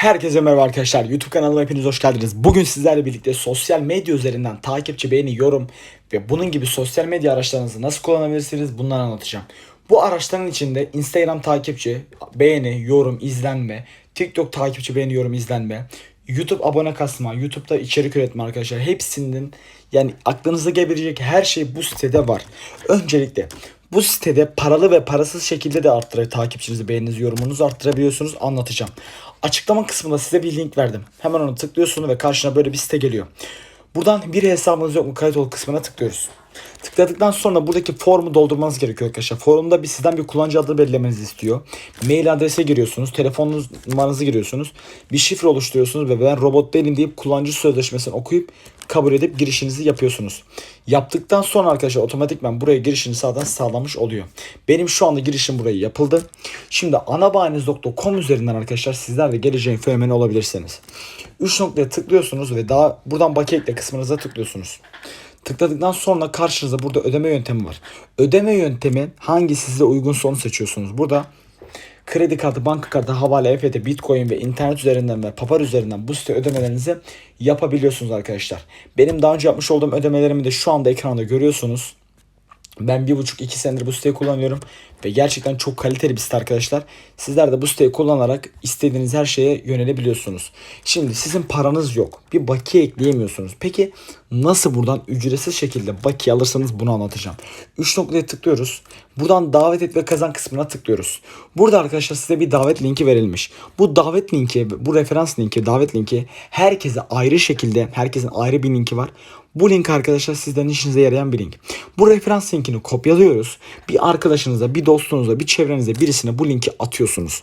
Herkese merhaba arkadaşlar. YouTube kanalıma hepiniz hoş geldiniz. Bugün sizlerle birlikte sosyal medya üzerinden takipçi, beğeni, yorum ve bunun gibi sosyal medya araçlarınızı nasıl kullanabilirsiniz bunları anlatacağım. Bu araçların içinde Instagram takipçi, beğeni, yorum, izlenme, TikTok takipçi, beğeni, yorum, izlenme, YouTube abone kasma, YouTube'da içerik üretme arkadaşlar. Hepsinin yani aklınıza gelebilecek her şey bu sitede var. Öncelikle bu sitede paralı ve parasız şekilde de arttırır takipçinizi, beğeninizi, yorumunuzu arttırabiliyorsunuz. Anlatacağım. Açıklama kısmında size bir link verdim. Hemen onu tıklıyorsunuz ve karşına böyle bir site geliyor. Buradan bir hesabınız yok mu kayıt ol kısmına tıklıyoruz. Tıkladıktan sonra buradaki formu doldurmanız gerekiyor arkadaşlar. Forumda bir sizden bir kullanıcı adı belirlemenizi istiyor. Mail adrese giriyorsunuz. Telefon numaranızı giriyorsunuz. Bir şifre oluşturuyorsunuz ve ben robot değilim deyip kullanıcı sözleşmesini okuyup kabul edip girişinizi yapıyorsunuz. Yaptıktan sonra arkadaşlar otomatikman buraya girişini sağdan sağlamış oluyor. Benim şu anda girişim buraya yapıldı. Şimdi anabayiniz.com üzerinden arkadaşlar sizler de geleceğin fenomeni olabilirsiniz. 3 noktaya tıklıyorsunuz ve daha buradan bakiye ekle kısmınıza tıklıyorsunuz. Tıkladıktan sonra karşınızda burada ödeme yöntemi var. Ödeme yöntemi hangi size uygunsa onu seçiyorsunuz. Burada kredi kartı, banka kartı, havale, EFT, bitcoin ve internet üzerinden ve papar üzerinden bu site ödemelerinizi yapabiliyorsunuz arkadaşlar. Benim daha önce yapmış olduğum ödemelerimi de şu anda ekranda görüyorsunuz. Ben bir buçuk iki senedir bu siteyi kullanıyorum ve gerçekten çok kaliteli bir site arkadaşlar. Sizler de bu siteyi kullanarak istediğiniz her şeye yönelebiliyorsunuz. Şimdi sizin paranız yok. Bir bakiye ekleyemiyorsunuz. Peki nasıl buradan ücretsiz şekilde bakiye alırsanız bunu anlatacağım. 3 noktaya tıklıyoruz. Buradan davet et ve kazan kısmına tıklıyoruz. Burada arkadaşlar size bir davet linki verilmiş. Bu davet linki, bu referans linki, davet linki herkese ayrı şekilde, herkesin ayrı bir linki var. Bu link arkadaşlar sizden işinize yarayan bir link. Bu referans linkini kopyalıyoruz. Bir arkadaşınıza, bir dostunuza, bir çevrenize birisine bu linki atıyorsunuz.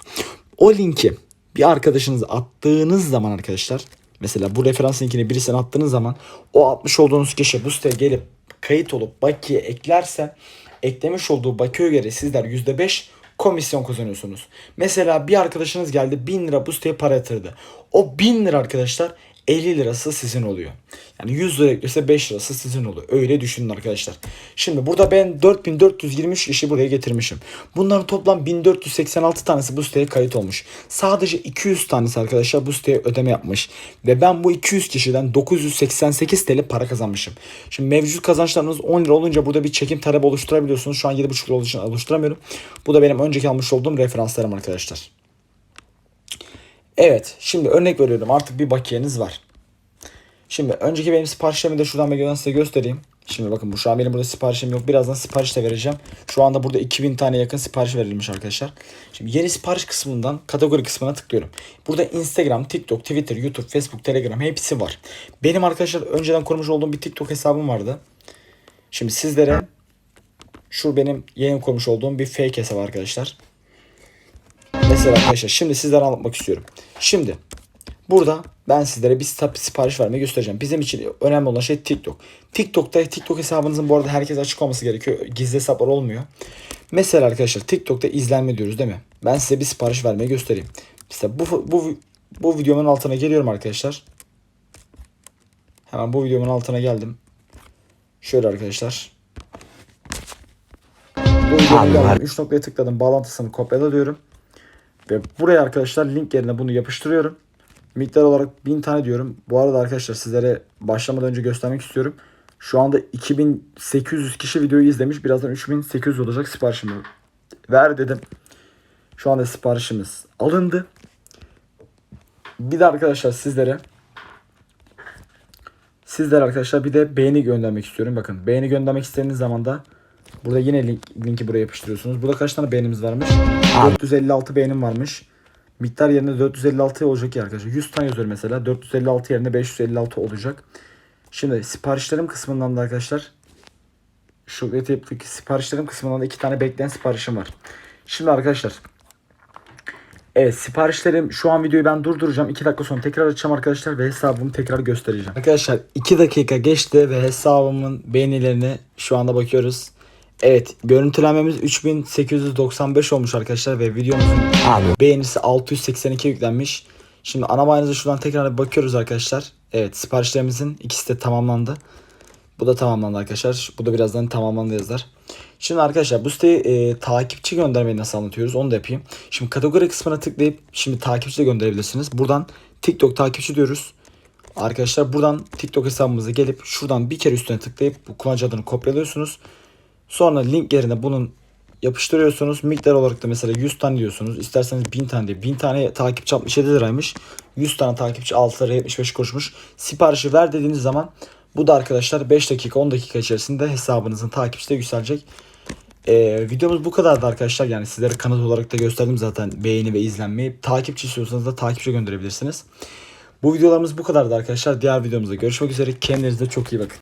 O linki bir arkadaşınıza attığınız zaman arkadaşlar mesela bu referans linkini birisine attığınız zaman o atmış olduğunuz kişi bu siteye gelip kayıt olup bakiye eklerse eklemiş olduğu bakiye göre sizler %5 komisyon kazanıyorsunuz. Mesela bir arkadaşınız geldi 1000 lira bu siteye para yatırdı. O 1000 lira arkadaşlar 50 lirası sizin oluyor. Yani 100 lira eklese 5 lirası sizin oluyor. Öyle düşünün arkadaşlar. Şimdi burada ben 4423 kişi buraya getirmişim. Bunların toplam 1486 tanesi bu siteye kayıt olmuş. Sadece 200 tanesi arkadaşlar bu siteye ödeme yapmış. Ve ben bu 200 kişiden 988 TL para kazanmışım. Şimdi mevcut kazançlarınız 10 lira olunca burada bir çekim talebi oluşturabiliyorsunuz. Şu an 7,5 lira olduğu için oluşturamıyorum. Bu da benim önceki almış olduğum referanslarım arkadaşlar. Evet şimdi örnek veriyorum artık bir bakiyeniz var. Şimdi önceki benim siparişlerimi de şuradan bir size göstereyim. Şimdi bakın bu şu an benim burada siparişim yok. Birazdan sipariş de vereceğim. Şu anda burada 2000 tane yakın sipariş verilmiş arkadaşlar. Şimdi yeni sipariş kısmından kategori kısmına tıklıyorum. Burada Instagram, TikTok, Twitter, YouTube, Facebook, Telegram hepsi var. Benim arkadaşlar önceden kurmuş olduğum bir TikTok hesabım vardı. Şimdi sizlere şu benim yeni kurmuş olduğum bir fake hesap arkadaşlar. Mesela arkadaşlar şimdi sizlere anlatmak istiyorum. Şimdi burada ben sizlere bir sip- sipariş vermeyi göstereceğim. Bizim için önemli olan şey TikTok. TikTok'ta TikTok hesabınızın bu arada herkes açık olması gerekiyor. Gizli hesaplar olmuyor. Mesela arkadaşlar TikTok'ta izlenme diyoruz değil mi? Ben size bir sipariş vermeyi göstereyim. Mesela bu bu bu videomun altına geliyorum arkadaşlar. Hemen bu videomun altına geldim. Şöyle arkadaşlar. Bu videomun geldim. 3 noktaya tıkladım. Bağlantısını kopyala diyorum. Ve buraya arkadaşlar link yerine bunu yapıştırıyorum. Miktar olarak 1000 tane diyorum. Bu arada arkadaşlar sizlere başlamadan önce göstermek istiyorum. Şu anda 2800 kişi videoyu izlemiş. Birazdan 3800 olacak siparişimi. Ver dedim. Şu anda siparişimiz alındı. Bir de arkadaşlar sizlere Sizlere arkadaşlar bir de beğeni göndermek istiyorum. Bakın beğeni göndermek istediğiniz zaman da burada yine link, linki buraya yapıştırıyorsunuz. Burada kaç tane beğenimiz varmış? 456 beğenim varmış. Miktar yerine 456 olacak ya arkadaşlar. 100 tane yazıyorum mesela. 456 yerine 556 olacak. Şimdi siparişlerim kısmından da arkadaşlar şu Etap'taki siparişlerim kısmından da iki tane bekleyen siparişim var. Şimdi arkadaşlar Evet siparişlerim şu an videoyu ben durduracağım. 2 dakika sonra tekrar açacağım arkadaşlar ve hesabımı tekrar göstereceğim. Arkadaşlar 2 dakika geçti ve hesabımın beğenilerine şu anda bakıyoruz. Evet görüntülenmemiz 3895 olmuş arkadaşlar ve videomuzun beğenisi 682 yüklenmiş. Şimdi ana bayinize şuradan tekrar bir bakıyoruz arkadaşlar. Evet siparişlerimizin ikisi de tamamlandı. Bu da tamamlandı arkadaşlar. Bu da birazdan tamamlandı yazar. Şimdi arkadaşlar bu siteye e, takipçi göndermeyi nasıl anlatıyoruz onu da yapayım. Şimdi kategori kısmına tıklayıp şimdi takipçi de gönderebilirsiniz. Buradan TikTok takipçi diyoruz. Arkadaşlar buradan TikTok hesabımıza gelip şuradan bir kere üstüne tıklayıp bu kullanıcı adını kopyalıyorsunuz. Sonra link yerine bunun yapıştırıyorsunuz. Miktar olarak da mesela 100 tane diyorsunuz. İsterseniz 1000 tane diye. 1000 tane takipçi 67 liraymış. 100 tane takipçi 6 lira 75 kuruşmuş. Siparişi ver dediğiniz zaman bu da arkadaşlar 5 dakika 10 dakika içerisinde hesabınızın takipçisi de yükselecek. Ee, videomuz bu kadardı arkadaşlar. Yani sizlere kanıt olarak da gösterdim zaten beğeni ve izlenmeyi. Takipçi istiyorsanız da takipçi gönderebilirsiniz. Bu videolarımız bu kadardı arkadaşlar. Diğer videomuzda görüşmek üzere. Kendinize çok iyi bakın.